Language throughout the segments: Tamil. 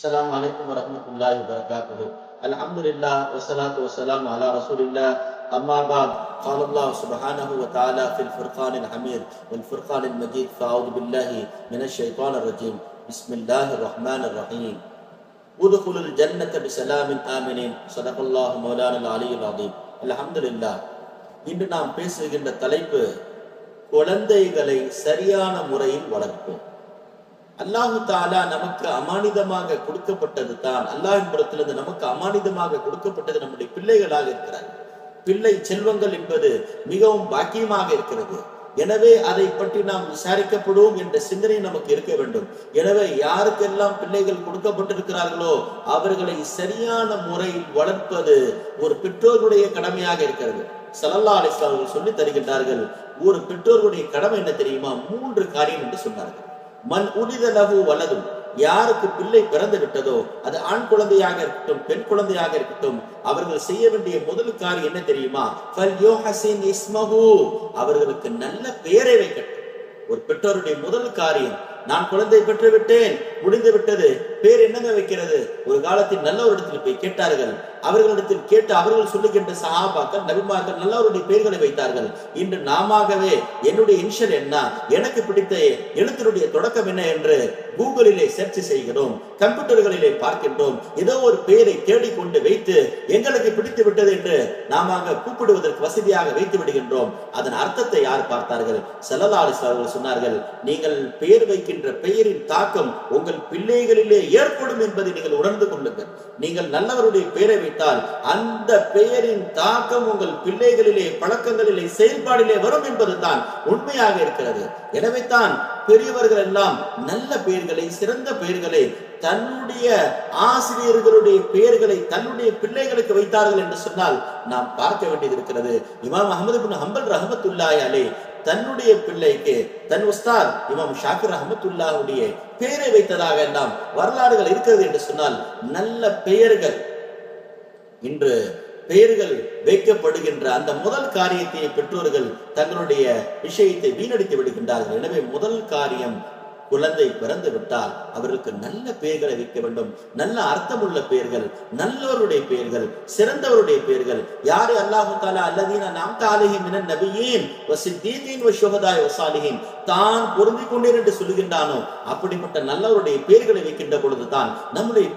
السلام عليكم ورحمة الله وبركاته الحمد لله والصلاة والسلام على رسول الله أما بعد قال الله سبحانه وتعالى في الفرقان الحميد والفرقان المجيد فأعوذ بالله من الشيطان الرجيم بسم الله الرحمن الرحيم ادخل الجنة بسلام آمنين صدق الله مولانا العلي العظيم الحمد لله இன்று நாம் பேசுகின்ற தலைப்பு குழந்தைகளை சரியான முறையில் வளர்ப்போம் அல்லாஹு தாலா நமக்கு அமானிதமாக கொடுக்கப்பட்டது தான். அல்லாஹின் புறத்திலிருந்து நமக்கு அமானிதமாக கொடுக்கப்பட்டது நம்முடைய பிள்ளைகளாக இருக்கிறார். பிள்ளை செல்வங்கள் என்பது மிகவும் பாக்கியமாக இருக்கிறது. எனவே அதை பற்றி நாம் விசாரிக்கப்படுவோம் என்ற சிந்தனை நமக்கு இருக்க வேண்டும். எனவே யாருக்கெல்லாம் பிள்ளைகள் கொடுக்கப்பட்டிருக்கிறார்களோ அவர்களை சரியான முறையில் வளர்ப்பது ஒரு பெற்றோருடைய கடமையாக இருக்கிறது. சலல்லா அலிஸ்லாம் அவர்கள் சொல்லி தருகின்றார்கள் ஒரு பெற்றோர்களுடைய கடமை என்ன தெரியுமா? மூன்று காரியம் என்று சொன்னார்கள். மண் உடிதலகு வலதும் யாருக்கு பிள்ளை பிறந்து விட்டதோ அது ஆண் குழந்தையாக இருக்கட்டும் பெண் குழந்தையாக இருக்கட்டும் அவர்கள் செய்ய வேண்டிய முதல் காரியம் என்ன தெரியுமா? அவர்களுக்கு நல்ல பெயரை வைக்கட்டும். ஒரு பெற்றோருடைய முதல் காரியம் நான் குழந்தை பெற்று விட்டேன் முடிந்து விட்டது. பேர் என்னங்க வைக்கிறது? ஒரு காலத்தில் நல்ல ஒரு இடத்தில் போய் கேட்டார்கள். அவர்களிடத்தில் கேட்டு அவர்கள் சொல்லுகின்ற சகாபாக்கள் நபிமார்கள் நல்லவருடைய பெயர்களை வைத்தார்கள். இன்று நாமவே என்னுடைய இன்ஷல் என்ன? எனக்கு பிடித்த எழுத்தினுடைய தொடக்கம் என்ன என்று கூகுளிலே சர்ச் செய்கிறோம். கம்ப்யூட்டர்களிலே பார்க்கின்றோம். ஏதோ ஒரு பெயரை தேடிக்கொண்டு வைத்து எங்களுக்கு பிடித்து விட்டது என்று நாம கூப்பிடுவதற்கு வசதியாக வைத்து விடுகின்றோம். அதன் அர்த்தத்தை யார் பார்த்தார்கள்? செல்லலாலிஸ் அவர்கள் சொன்னார்கள் நீங்கள் பெயர் வைக்கின்ற பெயரின் தாக்கம் உங்கள் பிள்ளைகளிலே ஏற்படும் என்பதை நீங்கள் உணர்ந்து கொள்ளுங்கள். நீங்கள் நல்லவருடைய பெயரை வைத்தால் அந்த பெயரின் தாக்கம் உங்கள் பிள்ளைகளிலே பழக்கங்களிலே செயல்பாடிலே வரும் என்பதுதான் உண்மையாக இருக்கிறது. எனவே தான் பெரியவர்கள் எல்லாம் நல்ல பெயர்களை சிறந்த பெயர்களை தன்னுடைய ஆசிரியர்களுடைய பெயர்களை தன்னுடைய பிள்ளைகளுக்கு வைத்தார்கள் என்று சொன்னால் நாம் பார்க்க வேண்டியது இருக்கிறது. இமாம் அகமது பின் ஹம்பல் ரஹமத்துல்லாய் அலே தன்னுடைய பிள்ளைக்கு தன் உஸ்தாத் இமாம் ஷாக்கிர் அஹமத்துல்லாவுடைய பெயரை வைத்ததாக எல்லாம் வரலாறுகள் இருக்கிறது என்று சொன்னால் நல்ல பெயர்கள். இன்று பெயர்கள் வைக்கப்படுகின்ற அந்த முதல் காரியத்தை பெற்றோர்கள் தங்களுடைய விஷயத்தை வீணடித்து விடுகின்றார்கள். எனவே முதல் காரியம் குழந்தை பிறந்து விட்டால் அவர்களுக்கு நல்ல பெயர்களை வைக்க வேண்டும். நல்ல அர்த்தமுள்ள பெயர்கள் நல்லவருடைய பெயர்கள் சிறந்தவருடைய பெயர்கள். யாரு? அல்லாஹு தாலா அல்லதீன நாம் தாலிஹின் என நபியேன் வசித்தீன் வசோகதாய் வசாலிஹின் தான் பொருந்தி கொண்டேன் என்று சொல்லுகின்றானோ அப்படிப்பட்ட நல்லவருடைய பெயர்களை வைக்கின்ற பொழுதுதான் நம்முடைய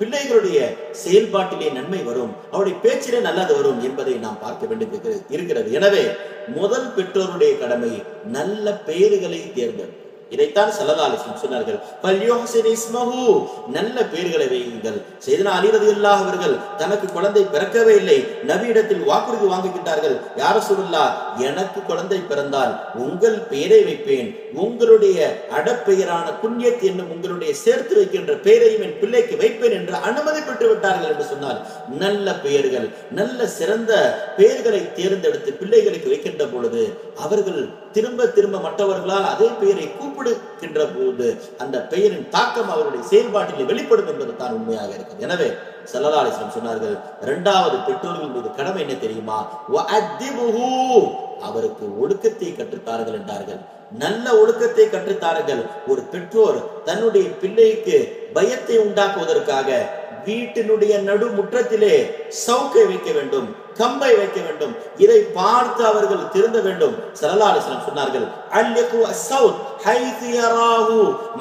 பிள்ளைகளுடைய செயல்பாட்டிலே நன்மை வரும். அவருடைய பேச்சிலே நல்லது வரும் என்பதை நாம் பார்க்க வேண்டியிருக்கிறது இருக்கிறது. எனவே முதல் பெற்றோருடைய கடமை நல்ல பெயர்களை தேர்ந்தெடுக்கும் இதைத்தான் சல்லதாலிசம் சொன்னார்கள். நல்ல பெயர்களை வையுங்கள். செய்தனா அலிரது இல்லாஹ் அவர்கள் தனக்கு குழந்தை பிறக்கவே இல்லை. நபியிடத்தில் வாக்குறுதி வாங்குகின்றார்கள். யார சொல்லா எனக்கு குழந்தை பிறந்தால் உங்கள் பெயரை வைப்பேன். உங்களுடைய அடப்பெயரான புண்ணியத் என்னும் உங்களுடைய சேர்த்து வைக்கின்ற பெயரையும் என் பிள்ளைக்கு வைப்பேன் என்று அனுமதி பெற்று விட்டார்கள் என்று சொன்னால் நல்ல பெயர்கள் நல்ல சிறந்த பெயர்களை தேர்ந்தெடுத்து பிள்ளைகளுக்கு வைக்கின்ற பொழுது அவர்கள் திரும்ப திரும்ப மற்றவர்களால் அதே பெயரை கூப்பிடுகின்ற போது அந்த பெயரின் தாக்கம் அவருடைய செயல்பாட்டில் வெளிப்படும் என்பது தான் உண்மையாக இருக்கிறது. எனவே செல்லலாலிசனம் சொன்னார்கள் இரண்டாவது பெற்றோர்கள் மீது கடமை என்ன தெரியுமா? அவருக்கு ஒழுக்கத்தை கற்றுத்தார்கள் என்றார்கள். நல்ல ஒழுக்கத்தை கற்றுத்தார்கள். ஒரு பெற்றோர் தன்னுடைய பிள்ளைக்கு பயத்தை உண்டாக்குவதற்காக வீட்டினுடைய நடு முற்றத்திலே சவுக்கை வைக்க வேண்டும் கம்பை வைக்க வேண்டும் இதை பார்த்து அவர்கள் திருந்த வேண்டும். சரலாலிசனம் சொன்னார்கள்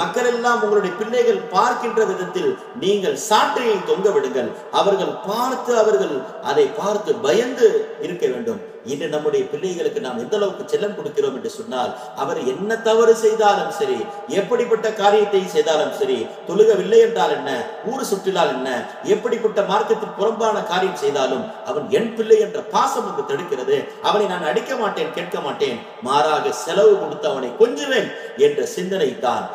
மக்கள் எல்லாம் உங்களுடைய பிள்ளைகள் பார்க்கின்ற விதத்தில் நீங்கள் சாற்றையை தொங்க விடுங்கள். அவர்கள் பார்த்து அவர்கள் அதை பார்த்து பயந்து இருக்க வேண்டும். இன்று நம்முடைய பிள்ளைகளுக்கு நாம் எந்த அளவுக்கு செல்லம் கொடுக்கிறோம் என்று சொன்னால் அவர் என்ன தவறு செய்தாலும் சரி எப்படிப்பட்ட காரியத்தை செய்தாலும் சரி தொழுகவில்லை என்றால் என்ன ஊர் சுற்றினால் என்ன எப்படிப்பட்ட மார்க்கத்தின் புறம்பான காரியம் செய்தாலும் அவன் என் பிள்ளை என்ற பாசம் அங்கு தடுக்கிறது. அவனை நான் அடிக்க மாட்டேன் கேட்க மாட்டேன். மாறாக செலவு கொடுத்து அவனை கொஞ்சுவேன் என்ற சிந்தனை தான்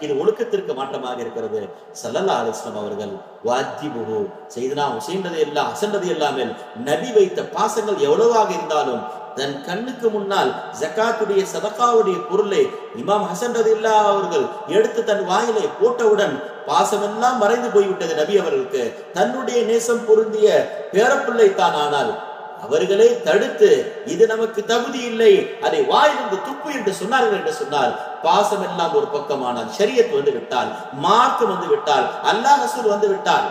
இது ஒழுக்கத்திற்கு மாற்றமாக இருக்கிறது. சல்லல்லா அலிஸ்லாம் அவர்கள் வாத்திபுகு செய்தனா செய்தது எல்லாம் அசண்டது எல்லாமே நபி வைத்த பாசங்கள் எவ்வளவாக இருந்தாலும் தன் கண்ணுக்கு முன்னால் ஜக்காத்துடைய சதக்காவுடைய பொருளை இமாம் ஹசன் இல்லா அவர்கள் எடுத்து தன் வாயிலை போட்டவுடன் பாசமெல்லாம் மறைந்து போய்விட்டது நபி அவர்களுக்கு. தன்னுடைய நேசம் பொருந்திய பேரப்பிள்ளை தான் ஆனால் அவர்களை தடுத்து இது நமக்கு தகுதி இல்லை அதை வாயிலிருந்து துப்பு என்று சொன்னார்கள் என்று சொன்னால் பாசம் எல்லாம் ஒரு பக்கமானால் சரியத் வந்து விட்டால் மார்க்கம் வந்து விட்டால் அல்லாஹ் ரசூல் வந்து விட்டால்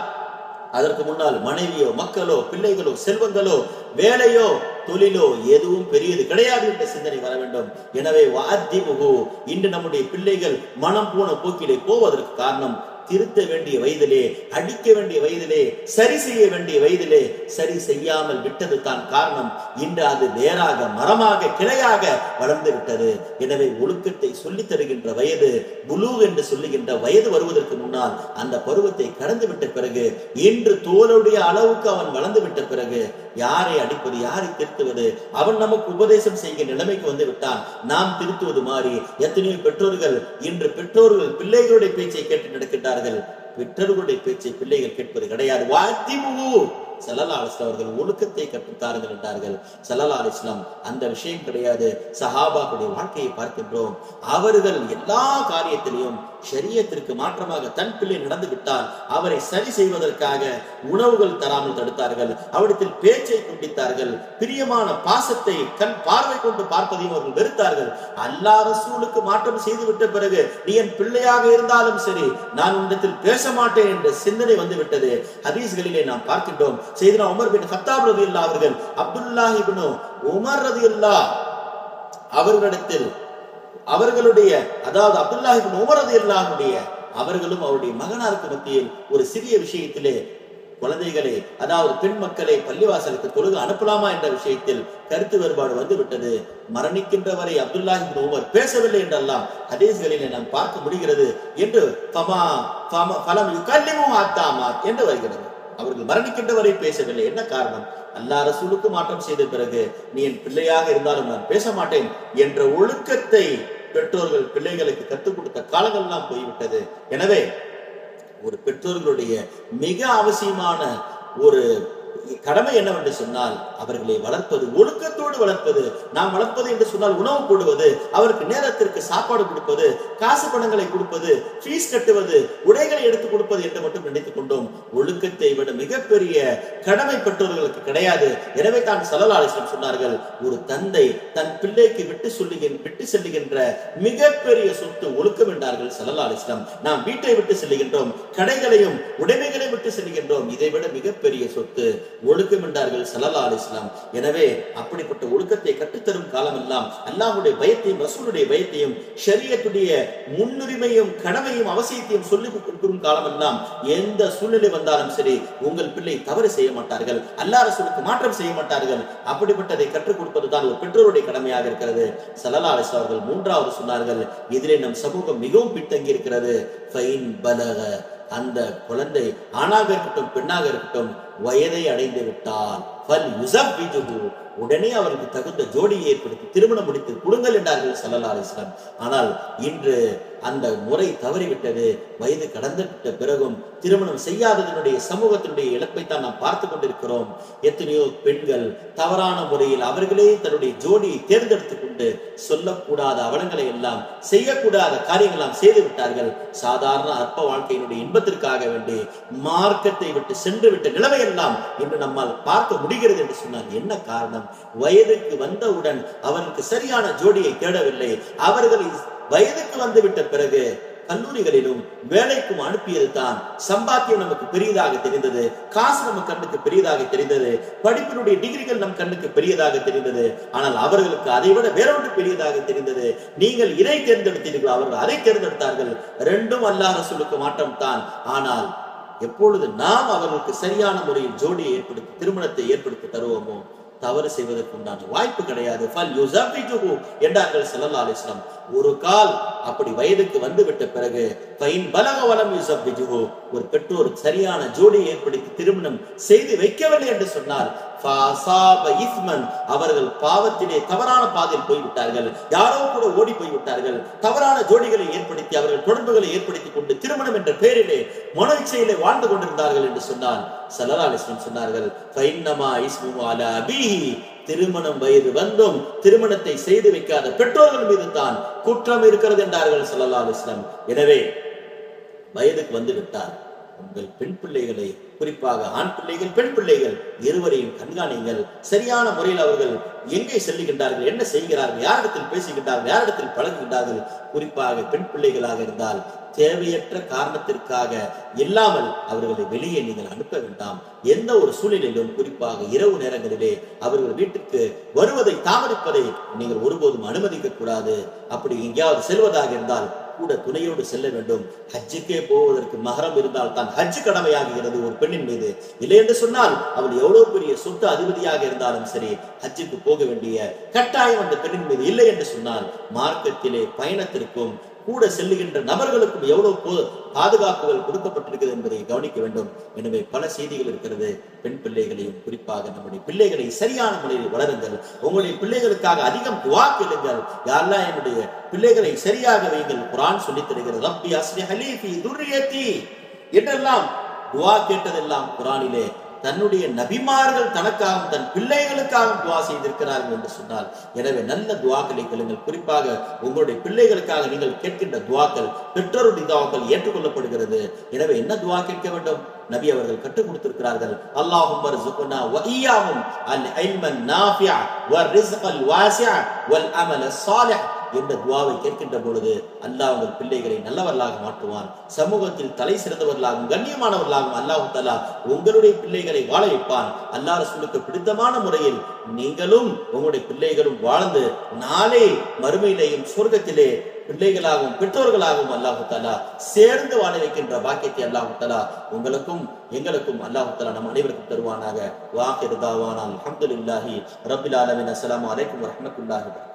அதற்கு முன்னால் மனைவியோ மக்களோ பிள்ளைகளோ செல்வங்களோ வேலையோ தொழிலோ எதுவும் பெரியது கிடையாது என்ற சிந்தனை வர வேண்டும். எனவே வாத்திமுகு இன்று நம்முடைய பிள்ளைகள் மனம் போன போக்கிலே போவதற்கு காரணம் திருத்த வேண்டிய வயதிலே அடிக்க வேண்டிய வயதிலே சரி செய்ய வேண்டிய வயதிலே சரி செய்யாமல் விட்டது தான் காரணம். இன்று அது வேறாக மரமாக கிளையாக வளர்ந்து விட்டது. எனவே ஒழுக்கத்தை சொல்லித் தருகின்ற வயது புலு என்று சொல்லுகின்ற வயது வருவதற்கு முன்னால் அந்த பருவத்தை கடந்து விட்ட பிறகு இன்று தோளுடைய அளவுக்கு அவன் வளர்ந்து விட்ட பிறகு யாரை அடிப்பது யாரை திருத்துவது? அவன் நமக்கு உபதேசம் செய்கிற நிலைமைக்கு வந்து விட்டான். நாம் திருத்துவது மாதிரி எத்தனையோ பெற்றோர்கள் இன்று பெற்றோர்கள் பிள்ளைகளுடைய பேச்சை கேட்டு நடக்கின்றார்கள் பெற்றோர்களுடைய பேச்சை பிள்ளைகள் கேட்பது கிடையாது. வாத்திமுகு! சல்லல்லா அலிஸ்லாம் அவர்கள் ஒழுக்கத்தை கற்றுத்தார்கள் என்றார்கள். சல்லல்லா அலிஸ்லாம் அந்த விஷயம் கிடையாது. சஹாபாக்குடைய வாழ்க்கையை பார்க்கின்றோம். அவர்கள் எல்லா காரியத்திலையும் ஷரியத்திற்கு மாற்றமாக தன் பிள்ளை நடந்து விட்டால் அவரை சரி செய்வதற்காக உணவுகள் தராமல் தடுத்தார்கள். அவரிடத்தில் பேச்சை துண்டித்தார்கள். பிரியமான பாசத்தை கண் பார்வை கொண்டு பார்ப்பதையும் அவர்கள் வெறுத்தார்கள். அல்லா ரசூலுக்கு மாற்றம் செய்துவிட்ட பிறகு நீ என் பிள்ளையாக இருந்தாலும் சரி நான் உன்னிடத்தில் பேச மாட்டேன் என்ற சிந்தனை வந்து விட்டது ஹதீஸ்களிலே நாம் பார்க்கின்றோம். செய்தனா உமர் பின் ஹத்தாப் ரதி அவர்கள் அப்துல்லாஹிபின் உமர் ரதி அவர்களிடத்தில் அவர்களுடைய அதாவது அப்துல்லாஹி உமரது எல்லாருடைய அவர்களும் அவருடைய மகனாருக்கு மத்தியில் ஒரு சிறிய விஷயத்திலே குழந்தைகளை அதாவது பெண் மக்களை பள்ளிவாசலுக்கு தொழுக அனுப்பலாமா என்ற விஷயத்தில் கருத்து வேறுபாடு வந்து விட்டது மரணிக்கின்ற வரை அப்துல்லாஹி உமர் பேசவில்லை என்றெல்லாம் ஹதீஸ்களிலே நாம் பார்க்க முடிகிறது என்று பமா பலம் ஆத்தாமா என்று வருகிறது. அவர்கள் மரணிக்கின்றவரை பேசவில்லை. என்ன காரணம்? அல்லா ரசூலுக்கு மாற்றம் செய்த பிறகு நீ என் பிள்ளையாக இருந்தாலும் நான் பேச மாட்டேன் என்ற ஒழுக்கத்தை பெற்றோர்கள் பிள்ளைகளுக்கு கற்றுக் கொடுத்த காலங்கள்லாம் போய்விட்டது. எனவே ஒரு பெற்றோர்களுடைய மிக அவசியமான ஒரு கடமை என்னவென்று சொன்னால் அவர்களை வளர்ப்பது ஒழுக்கத்தோடு வளர்ப்பது. நாம் வளர்ப்பது என்று சொன்னால் உணவு போடுவது அவருக்கு நேரத்திற்கு சாப்பாடு கொடுப்பது காசு பணங்களை கொடுப்பது ஃபீஸ் கட்டுவது உடைகளை எடுத்து கொடுப்பது என்று மட்டும் நினைத்துக் கொண்டோம். ஒழுக்கத்தை விட மிகப்பெரிய கடமை பெற்றவர்களுக்கு கிடையாது. எனவே தான் சலலாலிசம் சொன்னார்கள் ஒரு தந்தை தன் பிள்ளைக்கு விட்டு சொல்லுகின்ற விட்டு செல்லுகின்ற மிகப்பெரிய சொத்து ஒழுக்கம் என்றார்கள் சலலாலிசம் நாம் வீட்டை விட்டு செல்லுகின்றோம் கடைகளையும் உடைமைகளையும் விட்டு செல்லுகின்றோம். இதை விட மிகப்பெரிய சொத்து ஒழுக்கம் என்றார்கள் சலல்லா அலி இஸ்லாம் எனவே அப்படிப்பட்ட ஒழுக்கத்தை கற்றுத்தரும் காலமெல்லாம் அல்லாஹுடைய பயத்தையும் ரசூலுடைய பயத்தையும் ஷரியத்துடைய முன்னுரிமையும் கடமையும் அவசியத்தையும் சொல்லி கொடுக்கும் காலமெல்லாம் எந்த சூழ்நிலை வந்தாலும் சரி உங்கள் பிள்ளை தவறு செய்ய மாட்டார்கள். அல்லா ரசூலுக்கு மாற்றம் செய்ய மாட்டார்கள். அப்படிப்பட்டதை கற்றுக் கொடுப்பது தான் ஒரு பெற்றோருடைய கடமையாக இருக்கிறது. சலல்லா அலிஸ்லாம் அவர்கள் மூன்றாவது சொன்னார்கள் இதிலே நம் சமூகம் மிகவும் பின்தங்கி இருக்கிறது. பலக. அந்த குழந்தை ஆணாக இருக்கட்டும் பெண்ணாக இருக்கட்டும் வயதை அடைந்து விட்டால் ஃபல் யுசப்பிஜுஹு உடனே அவருக்கு தகுந்த ஜோடியை ஏற்படுத்தி திருமணம் முடித்து கொடுங்கள் என்றார்கள் சல்லல்லா அலிஸ்லாம் ஆனால் இன்று அந்த முறை தவறிவிட்டது. வயது கடந்து விட்ட பிறகும் திருமணம் செய்யாததனுடைய சமூகத்தினுடைய இழப்பைத்தான் நாம் பார்த்து கொண்டிருக்கிறோம். எத்தனையோ பெண்கள் தவறான முறையில் அவர்களே தன்னுடைய ஜோடியை தேர்ந்தெடுத்துக் கொண்டு சொல்லக்கூடாத அவலங்களை எல்லாம் செய்யக்கூடாத காரியங்கள் எல்லாம் செய்து விட்டார்கள். சாதாரண அற்ப வாழ்க்கையினுடைய இன்பத்திற்காக வேண்டி மார்க்கத்தை விட்டு சென்று விட்ட நிலைமை எல்லாம் இன்று நம்மால் பார்க்க முடிகிறது என்று சொன்னால் என்ன காரணம்? வயதுக்கு வந்தவுடன் அவனுக்கு சரியான ஜோடியை தேடவில்லை. அவர்கள் வயதுக்கு வந்துவிட்ட பிறகு கல்லூரிகளிலும் வேலைக்கும் அனுப்பியது தான் சம்பாத்தியம் நமக்கு பெரியதாக தெரிந்தது. காசு நம்ம கண்ணுக்கு பெரியதாக தெரிந்தது. படிப்பினுடைய டிகிரிகள் நம் கண்ணுக்கு பெரியதாக தெரிந்தது. ஆனால் அவர்களுக்கு அதை விட வேற ஒன்று பெரியதாக தெரிந்தது. நீங்கள் இதை தேர்ந்தெடுத்தீர்கள் அவர்கள் அதை தேர்ந்தெடுத்தார்கள். ரெண்டும் அல்லாத சொல்லுக்கு மாற்றம் தான் ஆனால் எப்பொழுது நாம் அவர்களுக்கு சரியான முறையில் ஜோடியை ஏற்படுத்தி திருமணத்தை ஏற்படுத்தி தருவோமோ தவறு செய்வதற்கு உண்டான வாய்ப்பு கிடையாது. என்றார்கள் செல்லல்லா அலிஸ்லாம் ஒரு கால் அப்படி வயதுக்கு வந்து விட்ட பிறகு ஃபைன் பலக வலம் யுஸபிஜுஹு ஒரு பெற்றோர் சரியான ஜோடியை ஏற்படுத்தி திருமணம் செய்து வைக்கவில்லை என்று சொன்னால் அவர்கள் பாவத்திலே தவறான பாதையில் போய்விட்டார்கள். யாரோ கூட ஓடி போய்விட்டார்கள். தவறான ஜோடிகளை ஏற்படுத்தி அவர்கள் தொடர்புகளை ஏற்படுத்தி கொண்டு திருமணம் என்ற பெயரிலே மனோச்சையிலே வாழ்ந்து கொண்டிருந்தார்கள் என்று சொன்னான். சல்லல்லாஹு அலைஹி சொன்னார்கள் திருமணம் வயது வந்தும் திருமணத்தை செய்து வைக்காத பெற்றோர்கள் மீது தான் குற்றம் இருக்கிறது என்றார்கள் சல்லா அலைஹி எனவே வயதுக்கு வந்து விட்டார். உங்கள் பெண் பிள்ளைகளை குறிப்பாக ஆண் பிள்ளைகள் பெண் பிள்ளைகள் இருவரையும் கண்காணிங்கள் சரியான முறையில் அவர்கள் எங்கே செல்லுகின்றார்கள் என்ன செய்கிறார்கள் யாரிடத்தில் பேசுகின்றார்கள் யாரிடத்தில் பழகுகின்றார்கள் குறிப்பாக பெண் பிள்ளைகளாக இருந்தால் தேவையற்ற காரணத்திற்காக இல்லாமல் அவர்களை வெளியே நீங்கள் அனுப்ப வேண்டாம். எந்த ஒரு சூழ்நிலையிலும் குறிப்பாக இரவு நேரங்களிலே அவர்கள் வீட்டுக்கு வருவதை தாமதிப்பதை நீங்கள் ஒருபோதும் அனுமதிக்க கூடாது அப்படி எங்கேயாவது செல்வதாக இருந்தால் கூட துணையோடு செல்ல வேண்டும். ஹஜ்ஜுக்கே போவதற்கு மகரம் இருந்தால் தான் ஹஜ் கடமையாகிறது ஒரு பெண்ணின் மீது. இல்லை என்று சொன்னால் அவள் எவ்வளவு பெரிய சொத்து அதிபதியாக இருந்தாலும் சரி ஹஜ்ஜுக்கு போக வேண்டிய கட்டாயம் அந்த பெண்ணின் மீது இல்லை என்று சொன்னால் மார்க்கத்திலே பயணத்திற்கும் கூட செல்லுகின்ற நபர்களுக்கும் எவ்வளவு பாதுகாப்புகள் கொடுக்கப்பட்டிருக்கிறது என்பதை கவனிக்க வேண்டும். எனவே பல செய்திகள் இருக்கிறது. பெண் பிள்ளைகளையும் குறிப்பாக நம்முடைய பிள்ளைகளை சரியான முறையில் வளருங்கள். உங்களுடைய பிள்ளைகளுக்காக அதிகம் துவா கேளுங்கள். யாரெல்லாம் என்னுடைய பிள்ளைகளை சரியாக வைங்கள் குரான் சொல்லித் தருகிறது. ரப்பி அஸ்லி ஹலீஃபி துர்ரியத்தி. என்றெல்லாம் துவா கேட்டதெல்லாம் குரானிலே தன்னுடைய நபிமார்கள் தனக்காகவும் தன் பிள்ளைகளுக்காகவும் துவா செய்திருக்கிறார்கள் என்று சொன்னால் எனவே நல்ல துவாக்களை கேளுங்கள். குறிப்பாக உங்களுடைய பிள்ளைகளுக்காக நீங்கள் கேட்கின்ற துவாக்கள் பெற்றோருடைய துவாக்கள் ஏற்றுக்கொள்ளப்படுகிறது. எனவே என்ன துவா கேட்க வேண்டும்? நபி அவர்கள் கற்றுக் கொடுத்திருக்கிறார்கள். அல்லாஹும் வர்சுக்னா வ அல் இல்மன் நாஃபிஅ வ ரிஸ்கல் வல் அமல ஸாலிஹ் என்ற துவாவை கேட்கின்ற பொழுது அல்லாஹ் உங்கள் பிள்ளைகளை நல்லவர்களாக மாற்றுவான். சமூகத்தில் தலை சிறந்தவர்களாகவும் கண்ணியமானவர்களாகவும் அல்லாஹு தலா உங்களுடைய பிள்ளைகளை வாழ வைப்பான். அல்லாஹ் ரசூலுக்கு பிடித்தமான முறையில் நீங்களும் உங்களுடைய பிள்ளைகளும் வாழ்ந்து நாளை மறுமையிலேயும் சொர்க்கத்திலே பிள்ளைகளாகவும் பெற்றோர்களாகவும் அல்லாஹு தாலா சேர்ந்து வாழ வைக்கின்ற பாக்கியத்தை அல்லாஹு தாலா உங்களுக்கும் எங்களுக்கும் அல்லாஹு தாலா நம் அனைவருக்கும் தருவானாக. வாக்கிருதாவானால் அஹமதுல்லாஹி ரப்பில் ஆலமீன். அஸ்லாம் வலைக்கம் வரமத்துல்லாஹி